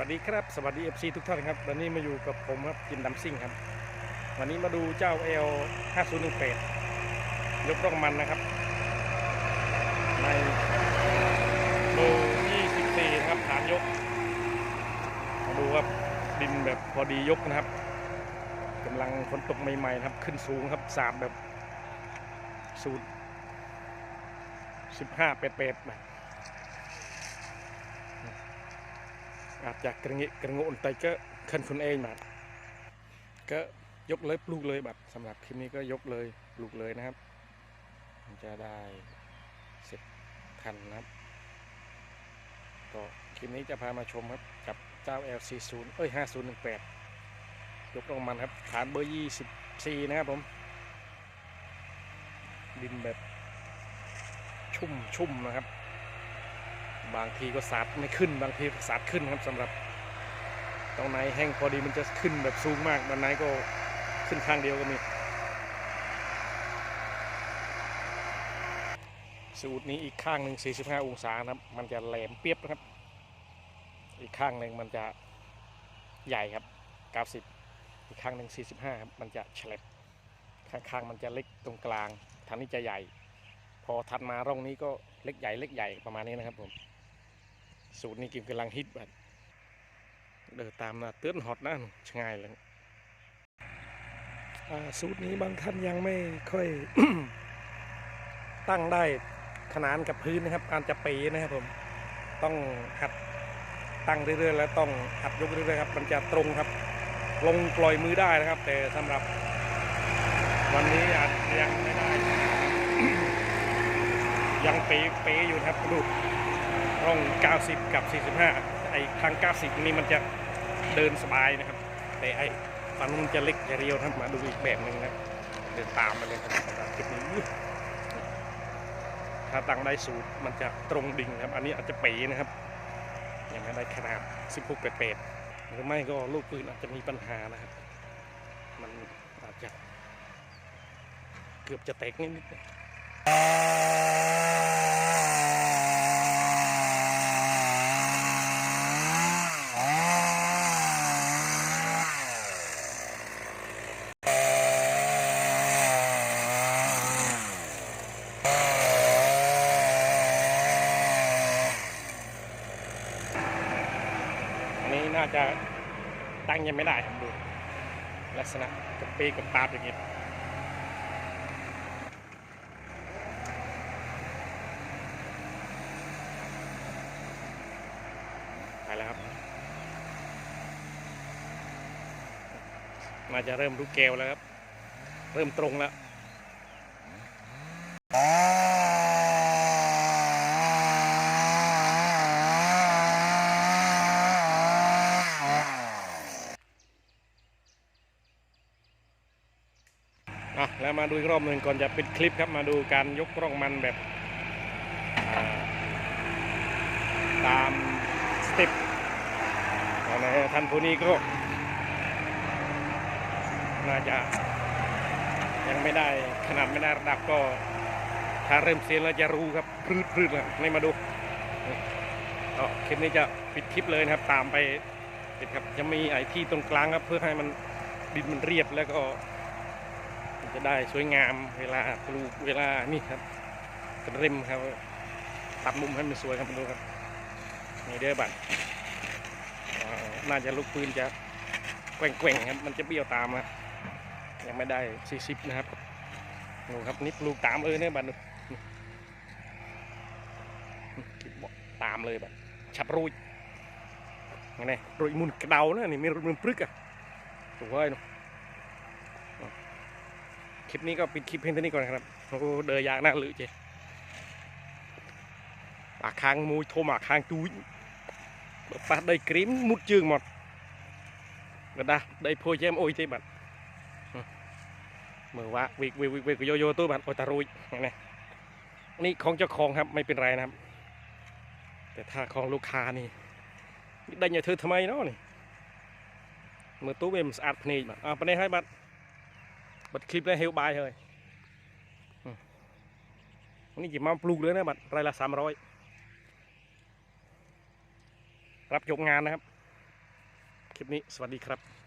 วัสดีครับ สวัสดี FC ทุกท่านครับ วันนี้มาอยู่กับผมครับจินดำซิ่งครับ วันนี้มาดูเจ้า L 5018ยกร่องมันนะครับ ในเบอร์24ครับฐานยก มาดูครับดินแบบพอดียกนะครับกำลังฝนตกใหม่ๆครับ ขึ้นสูงครับสาบแบบสูตร15เป็ดๆ นะอาจจะกระเงะกระงนแต่ก็คันคนเองแบบก็ยกเลยปลูกเลยแบบสำหรับคลิปนี้ก็ยกเลยปลูกเลยนะครับจะได้เสร็จทันนะครับก็คลิปนี้จะพามาชมครับกับเจ้า L40 เอ้ย5018 ยกลงมันครับ ฐานเบอร์ 24 นะครับผม ดินแบบชุ่มชุ่มนะครับ บางทีก็สาดไม่ขึ้น บางทีก็สาดขึ้นครับสำหรับตรงไหนแห้งพอดีมันจะขึ้นแบบสูงมากบางไหนก็ขึ้นข้างเดียวก็มีสูตรนี้อีกข้างหนึ่ง45 องศาครับ มันจะแหลมเปียบนะครับ อีกข้างหนึ่งมันจะใหญ่ครับ 90 อีกข้างหนึ่ง45ครับมันจะแฉลบข้างๆมันจะเล็กตรงกลางทางนี้จะใหญ่ พอถัดมาร่องนี้ก็เล็กใหญ่เล็กใหญ่ประมาณนี้นะครับผม สูตรนี้กิมกำลังฮิตแบบเดินตามนะเตือนฮอตนะชง่ายเลยอ่าสูตรนี้บางท่านยังไม่ค่อยตั้งได้ขนานกับพื้นนะครับอาจจะปีนะครับผมต้องหัดตั้งเรื่อยๆแล้วต้องหัดยกเรื่อยๆครับ มันจะตรงครับ ลงปล่อยมือได้นะครับ แต่สำหรับ วันนี้อาจยังไม่ได้ ยังเป๊ะเป๊ะอยู่ครับดู ร่อง 90 กับ 45 ไอ้ทาง 90 นี่มันจะเดินสบายนะครับ แต่ไอ้ฝั่งนู้นมันจะเล็กจะเรียวครับมาดูอีกแบบหนึ่งนะเดินตามมาเลยครับนี้ถ้าตั้งได้สูตรมันจะตรงดิ่งครับ อันนี้อาจจะเป๋นะครับยังไม่ได้ขนาด 16 เป็ดๆหรือไม่ก็ลูกปืนอาจจะมีปัญหานะครับ มันอาจจะเกือบจะแตกนิดนนี้ น่าจะตั้งยังไม่ได้ครับดูลักษณะกับปีกับตาบอย่างนี้ไปแล้วครับ น่าจะเริ่มรู้แกวแล้วครับ เริ่มตรงแล้ว อะแล้วมาดูอีกรอบหนึ่งก่อนจะปิดคลิปครับมาดูการยกร่องมันแบบตามสเต็ปนะฮะท่านผู้นี้ก็น่าจะยังไม่ได้ขนาดไม่ได้ระดับก็ถ้าเริ่มเซียนแล้วจะรู้ครับพรืดพรืดเลยไม่มาดูก็คลิปนี้จะปิดคลิปเลยนะครับ ตามไปติดครับจะมีไอ้ที่ตรงกลางครับ เพื่อให้มันดินมันเรียบแล้วก็ จะได้สวยงามเวลาปลูกเวลานี่ครับเป็นริมครับตัดมุมให้มันสวยครับดูครับนี่เด้อบัตรน่าจะลูกปืนจะแกว่งๆครับมันจะเบี้ยวตามนะยังไม่ได้40นะครับดูครับนี่ปลูกตามเลยเนี่ยบัตรดูนี่นี่บตามเลยบัตรฉับรุยไงรุยมุนกระเดานะนี่ม่รุยมุนปรึกอะตัวเฮ้ยเนาะ คลิปนี้ก็ปิดคลิปเพียงเท่านี้ก่อนครับโอ้โหเดยยากน่าลือเจปากคางมวยโทรมาคางtúiปากđầy cream mút chương một rồi đây đây phôi cho em ôi thế bạn Ừ. mở quá việc việc việc việc vô vô tôi bạn ôi ta rồi này này นี่ของเจ้าของครับไม่เป็นไรนะครับ แต่ถ้าของลูกค้านี่ได้ยังเธอทำไมเนาะนี่มือตู้เอ็มสะอาดพนีบัดอ่าปนี้ให้ บัดคลิปแล้วเฮลบายเลยอันนี้จิมาปลูกเลยนะบัดไรายละสามร้อยรับจบงานนะครับ คลิปนี้สวัสดีครับ